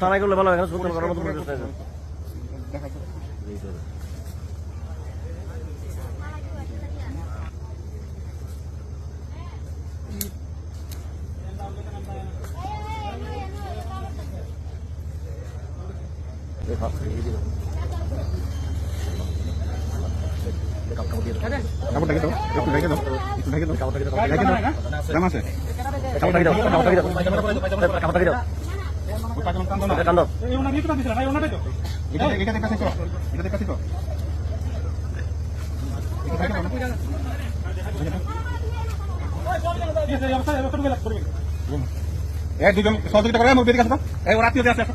থানায় করলে ভালো এখানে শুনতে করার মতো পরিবেশ নাই দাও একটু ঢেকে দাও। দুজন সহযোগিতা করে আমার বেদিকে আসো এই ওরা আত্মীয় আছে আসো।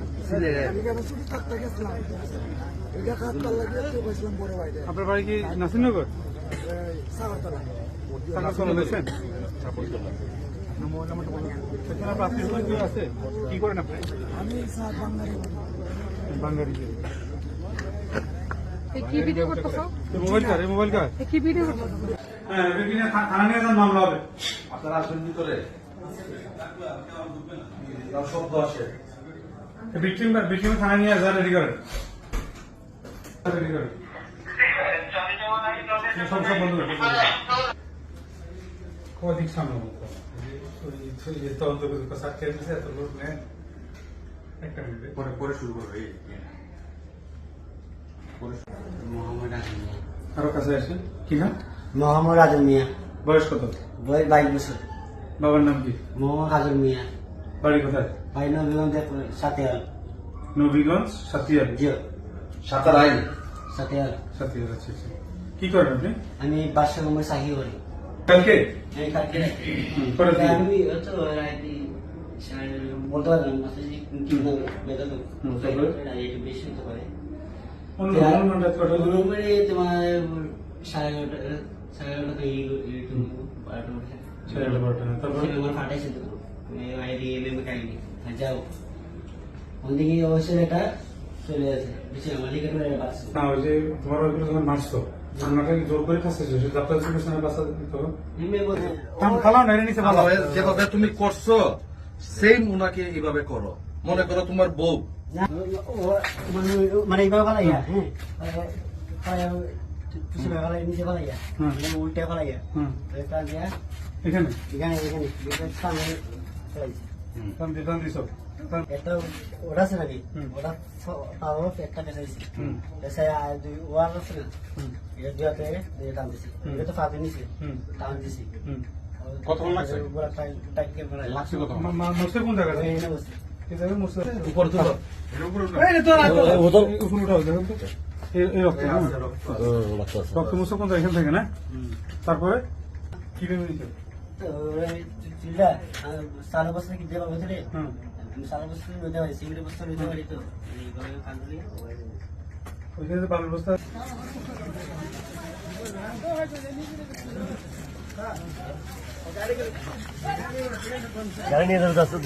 আপনার বাড়ি কি নাসিরনগর? আছে? কি করেন আপনি? বাঙালি কি ভিডিও মোবাইল কার মোবাইল কার? কি ভিডিও করতেছো? হ্যাঁ এখানে থানা নিয়ে যান মামলা হবে আপনারা আসেন ভিতরে। শব্দ আসে। ভিকটিম ভিকটিম থানা নিয়ে যান রেডি করেন রেডি করেন সব সব বন্ধ করে কদিক সামনে তদন্ত করে সাক্ষী দিয়েছে এত লোক নেন একটা মিনিট। পরে পরে শুরু করবে এই মোহাম্মদ আজম মিয়া। আরও কাছে আসেন? কি নাম? মোহাম্মদ আজম মিয়া। বয়স কত? বয়স বাইশ বছর। বাবার নাম কি? মোহাম্মদ আজম মিয়া। বাড়ি কোথায়? ভাই নবীগঞ্জের সাথে নবীগঞ্জ সাতিয়ার জিও সাঁতার আইন সাথে সাতিয়ার আচ্ছা আচ্ছা কি করেন আপনি আমি বাদশা নম্বর সাহি করি কালকে আমি কালকে আমি রাতে সাড়ে- বলতে পারলাম না কি বেতন বেশি হতে পারে তোমার সাড়ে এগারোটা সাড়ে এগারোটা তো এই এই বারোটা উঠে সাড়ে এগারোটা বারোটা, হ্যাঁ, তারপরে? আমার ফাটাইছে তো আইডি এমএম কাহিনি যাও ওদিকে অবশ্যই এটা চলে বাঁচছে না ওই যে তোমার যখন মারছো জোর করে সে ডাক্তার চিকিৎসা দিতে নিচে যেভাবে তুমি করছ সেম ওনাকে এইভাবে করো মনে করো তোমার বউ মানে- মানে এইভাবে ফালাইয়া হ্যাঁ ফালাইয়া পিছনে ফালাই নিচে ফালাইয়া হুম। মানে উল্টে ফালাইয়া এটা এখানে এখানে এখানে দিছো একটা ওটা আছে নাকি হুম। ওটা ফেলাইছে হুম এসে আর দুই ওয়াল আছে না এটা দুই হাতে দিয়ে টান দিছি এটা তো ফাঁপে নিছি হুম টান দিছি কতক্ষণ লাগছে? লাগছে কত মা- মা- মরছে কোন জায়গায় উপর ওদের উপরে উঠাও তো। রক্ত না? কোন জায়গা এখান থেকে না তারপরে কি তো সারা বছর কি দেওয়া বুঝলে সারা বছর রোজা হয় সিঙ্গড়ি বছর নিতে পারি তো। এইভাবে ওইখানে যে বালের বস্তা গাড়ি নিয়ে যাচ্ছে